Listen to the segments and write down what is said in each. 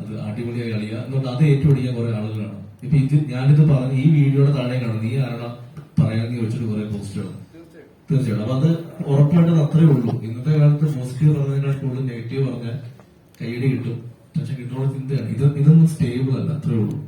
അത് അടിപൊളിയായി കളിക്കുക എന്നുകൊണ്ട് അത് ഏറ്റുപിടിക്കാൻ കുറെ ആളുകളാണ്. ഇപ്പൊ ഇത് ഞാനിത് പറഞ്ഞു ഈ വീഡിയോയുടെ താഴെ കാണും. നീ ആരാണ് പറയാന്ന് ചോദിച്ചിട്ട് കുറെ പോസ്റ്റുകൾ തീർച്ചയായിട്ടും. അപ്പൊ അത് ഉറപ്പായിട്ടും അത്രേ ഉള്ളൂ. ഇന്നത്തെ കാലത്ത് പോസിറ്റീവ് പറഞ്ഞതിനേക്കാൾ കൂടുതൽ നെഗറ്റീവ് പറഞ്ഞാൽ കൈയടി കിട്ടും. പക്ഷെ കിട്ടുന്ന ചിന്തയാണ്. ഇത് ഇതൊന്നും സ്റ്റേബിൾ അല്ല. അത്രേ ഉള്ളൂ.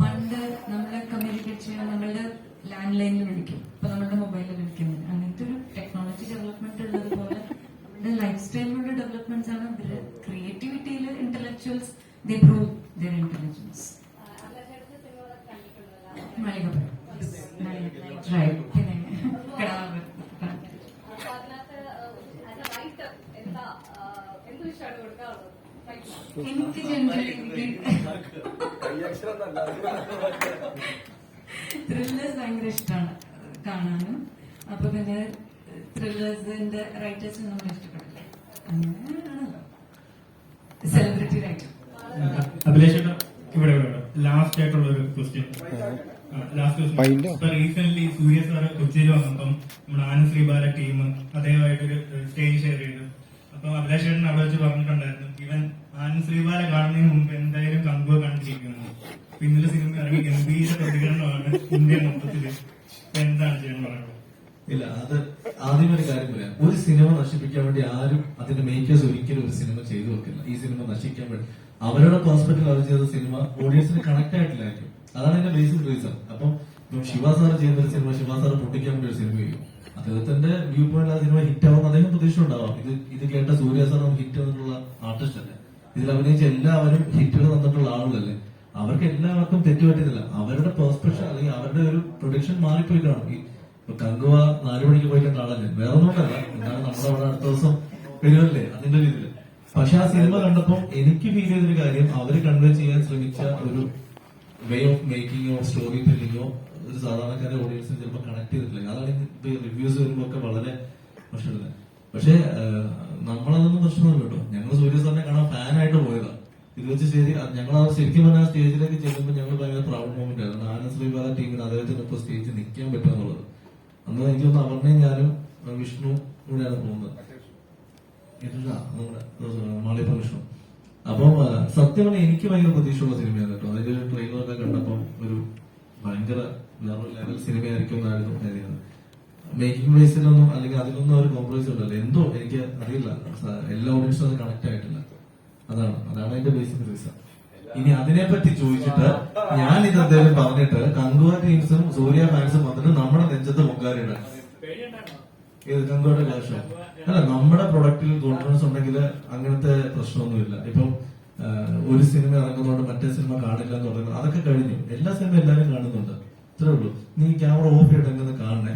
പണ്ട് നമ്മളെ കമ്മ്യൂണിക്കേറ്റ് ചെയ്യാൻ നമ്മളുടെ ലാൻഡ് ലൈനിൽ വിളിക്കും. ഇപ്പൊ നമ്മളുടെ മൊബൈലിൽ വിളിക്കുന്നത് അങ്ങനത്തെ ഒരു ടെക്നോളജി ഡെവലപ്മെന്റ് ഉള്ളതുപോലെ നമ്മുടെ ലൈഫ് സ്റ്റൈലിലുള്ള ഡെവലപ്മെന്റ്സ് ആണ് ക്രിയേറ്റിവിറ്റിയിൽ intellectuals they prove their intelligence Malikappuram right പിന്നെ കിടാവ്. എനിക്ക് ജനറലി ത്രില്ലേഴ്സ് ഭയങ്കര ഇഷ്ടമാണ് കാണാനും. അപ്പൊ പിന്നെ ത്രില്ലേഴ്സിന്റെ റൈറ്റേഴ്സ് നമ്മൾ ഇഷ്ടപ്പെടില്ല. അങ്ങനെയാണല്ലോ. സെലിബ്രിറ്റി റൈറ്റർ അഭിലാഷ് ഇവിടെ ഇവിടെ ലാസ്റ്റ് ആയിട്ടുള്ള ഒരു question last recent Surya sir കൊച്ചിയിൽ വന്നപ്പം നമ്മുടെ ആനന്ദ് ശ്രീബാല ടീം അദ്ദേഹമായിട്ടൊരു സ്റ്റേജ് ഷെയർ ചെയ്തു. അപ്പൊ അഭിലാഷേട്ടൻ അവിടെ വെച്ച് പറഞ്ഞിട്ടുണ്ടായിരുന്നു ഇവൻ ആനന്ദ് ശ്രീബാല കാണുന്നതിന് മുമ്പ് എന്തായാലും കമ്പോ കണ്ടിരിക്കുന്നു ഇന്നലെ സിനിമ ഇറങ്ങി ഗംഭീര പ്രതികരണമാണ് ഇന്ത്യ മൊത്തത്തിൽ. എന്താണ് ചെയ്യാൻ പറയുന്നത്? ഇല്ല അത് ആദ്യം ഒരു കാര്യം പറയാം. ഒരു സിനിമ നശിപ്പിക്കാൻ വേണ്ടി ആരും അതിന്റെ മേക്കേഴ്സ് ഒരിക്കലും ഒരു സിനിമ ചെയ്തു വെക്കില്ല. ഈ സിനിമ നശിക്കാൻ വേണ്ടി അവരുടെ പെർസ്പെക്ടീവ് അവർ ചെയ്ത സിനിമ ഓഡിയൻസിന് കണക്ട് ആയിട്ടില്ലായിരിക്കും. അതാണ് എന്റെ ബേസിക് റീസൺ അപ്പം ശിവ സാർ ചെയ്യുന്ന ഒരു സിനിമ ശിവ പൊട്ടിക്കാൻ വേണ്ടി ഒരു സിനിമ ചെയ്യും. അദ്ദേഹത്തിന്റെ വ്യൂ പോയിന്റ് ആ സിനിമ ഹിറ്റ് ആവും അദ്ദേഹം പ്രതീക്ഷ ഉണ്ടാവാം ഇത് ഇത് കേട്ട സൂര്യ സാർ ഹിറ്റ് എന്നുള്ള ആർട്ടിസ്റ്റ് അല്ലേ? ഇതിൽ അഭിനയിച്ച എല്ലാവരും ഹിറ്റുകൾ തന്നിട്ടുള്ള ആളുകളല്ലേ? അവർക്ക് എല്ലാവർക്കും തെറ്റുപറ്റുന്നില്ല അവരുടെ പെർസ്പെക്ഷൻ അല്ലെങ്കിൽ അവരുടെ ഒരു പ്രൊഡിക്ഷൻ മാറിപ്പോയി കാണും. ഈ കങ്കുവ നാലു മണിക്ക് പോയി കണ്ട ആളല്ലേ? വേറെ ഒന്നുമല്ല. എന്താണ് നമ്മുടെ അവിടെ അടുത്ത ദിവസം വരുമല്ലേ അതിന്റെ രീതിയിൽ. പക്ഷെ ആ സിനിമ കണ്ടപ്പോൾ എനിക്ക് ഫീൽ ചെയ്തൊരു കാര്യം അവർ കൺവേ ചെയ്യാൻ ശ്രമിച്ച ഒരു വേ ഓഫ് മേക്കിങ്ങോ സ്റ്റോറി ടെല്ലിങ്ങോ ഒരു സാധാരണക്കാരെ ഓഡിയൻസിന് ചിലപ്പോൾ കണക്ട് റിവ്യൂസ് വരുമ്പോ ഒക്കെ വളരെ പ്രശ്നമില്ല. പക്ഷേ നമ്മളതൊന്നും പ്രശ്നമല്ല കേട്ടോ. ഞങ്ങൾ സൂര്യ സാറിനെ കാണാൻ ഫാനായിട്ട് പോയതാ. ഇത് വെച്ച് ശരി ഞങ്ങൾ ആ ശരിക്കും പറഞ്ഞാൽ സ്റ്റേജിലേക്ക് ചെല്ലുമ്പോൾ ഞങ്ങൾ ഭയങ്കര പ്രൗഡ് മൂവ്മെന്റ് ആയിരുന്നു ആനന്ദ് ശ്രീബാല ടീമിന് അദ്ദേഹത്തിന് ഇപ്പോൾ സ്റ്റേജിൽ നിൽക്കാൻ പറ്റുന്നുള്ളത് അന്ന് എനിക്ക് തോന്നുന്നു അവർണയും ഞാനും വിഷ്ണു കൂടെയാണ് പോകുന്നത്. മാളിപ്പ വിഷ്ണു. അപ്പം സത്യം പറഞ്ഞാൽ എനിക്ക് ഭയങ്കര പ്രതീക്ഷയുള്ള സിനിമയാണ് കേട്ടോ. അതിന്റെ ഒരു ട്രെയിലറൊക്കെ കണ്ടപ്പം ഒരു ഭയങ്കര ലെവൽ ലെവൽ സിനിമയായിരിക്കും എന്നായിരുന്നു കരുതിയത് മേക്കിംഗ് വൈസിലൊന്നും അല്ലെങ്കിൽ അതിലൊന്നും ഒരു കോംപ്രമൈസ് ഉണ്ടല്ലോ. എന്തോ എനിക്ക് അറിയില്ല. എല്ലാ ഓഡിയൻസും അത് കണക്ട് ആയിട്ടില്ല. അതാണ്. അതാണ് അതിന്റെ ബേസിക് റീസൺ ഇനി അതിനെപ്പറ്റി ചോദിച്ചിട്ട് ഞാൻ ഇത് അദ്ദേഹം പറഞ്ഞിട്ട് കങ്കുവ ടീംസും സൂര്യ ഫാൻസും വന്നിട്ട് നമ്മുടെ നെഞ്ചത്ത് പൊങ്കാലിടാൻ ഇത് കങ്കുവയുടെ ലാഷോ അല്ല നമ്മുടെ പ്രൊഡക്റ്റിൽ കോൺഫിഡൻസ് ഉണ്ടെങ്കിൽ അങ്ങനത്തെ പ്രശ്നമൊന്നുമില്ല. ഇപ്പം ഒരു സിനിമ ഇറങ്ങുന്നതുകൊണ്ട് മറ്റേ സിനിമ കാണില്ല എന്ന് പറയുന്നത് അതൊക്കെ കഴിഞ്ഞു. എല്ലാ സിനിമ എല്ലാവരും കാണുന്നുണ്ട്. ഇത്രേ ഉള്ളൂ. നീ ക്യാമറ ഓഫ് ചെയ്തിട്ട് എങ്ങനെ കാണണേ?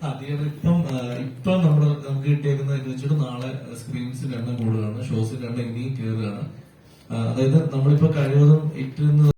ആ തിയേറ്റർ ഇപ്പം ഇപ്പം നമ്മുടെ നമുക്ക് കിട്ടിയേക്കുന്ന എന്ന് വെച്ചിട്ട് നാളെ സ്ക്രീൻസിൽ എണ്ണം കൂടുകയാണ് ഷോസിൽ എണ്ണം ഇനിയും കയറുകയാണ് അതായത് നമ്മളിപ്പോ കഴിവതും ഇട്ടിരുന്ന